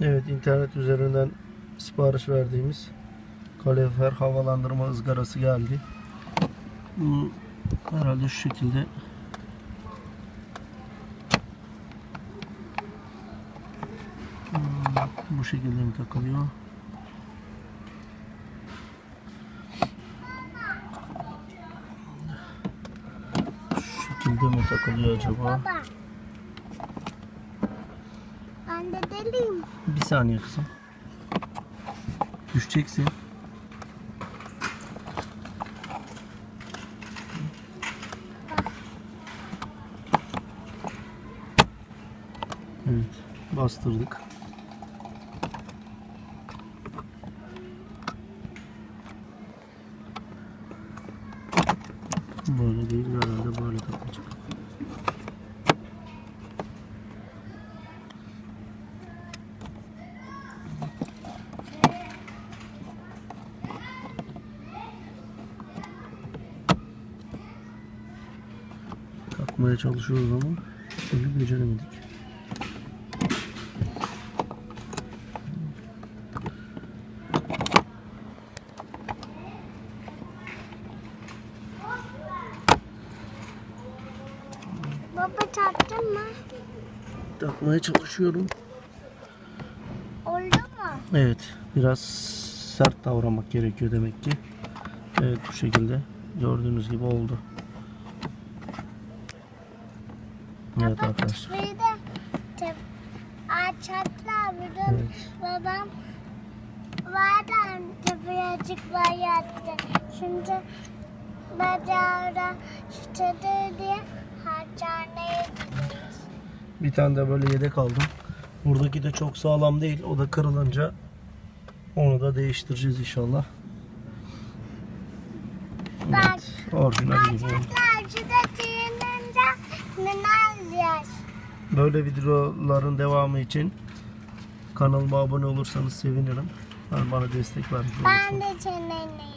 Evet internet üzerinden sipariş verdiğimiz kalorifer havalandırma ızgarası geldi. Bu herhalde şu şekilde Hmm, bu şekilde mi takılıyor? Şu şekilde mi takılıyor acaba? Baba. De deliyim. Bir saniye kızım. Düşeceksin. Evet, bastırdık. Böyle değil herhalde böyle takılacak. Takmaya çalışıyoruz ama türlü beceremedik. Baba tattın mı? Takmaya çalışıyorum. Oldu mu? Evet, biraz sert davranmak gerekiyor demek ki. Evet, bu şekilde gördüğünüz gibi oldu. Evet arkadaşlar. De Evet. babam vardı tepeyacıklar yattı. Şimdi bacağı şişede diye hastaneye gidiyoruz. Bir tane de böyle yedek aldım. Buradaki de çok sağlam değil. O da kırılınca onu da değiştireceğiz inşallah. Evet, orijinal gibi. Çatlar şurada çiğnince neler? Böyle videoların devamı için kanalıma abone olursanız sevinirim. Yani bana destek vermiş olursunuz. Ben de çeneni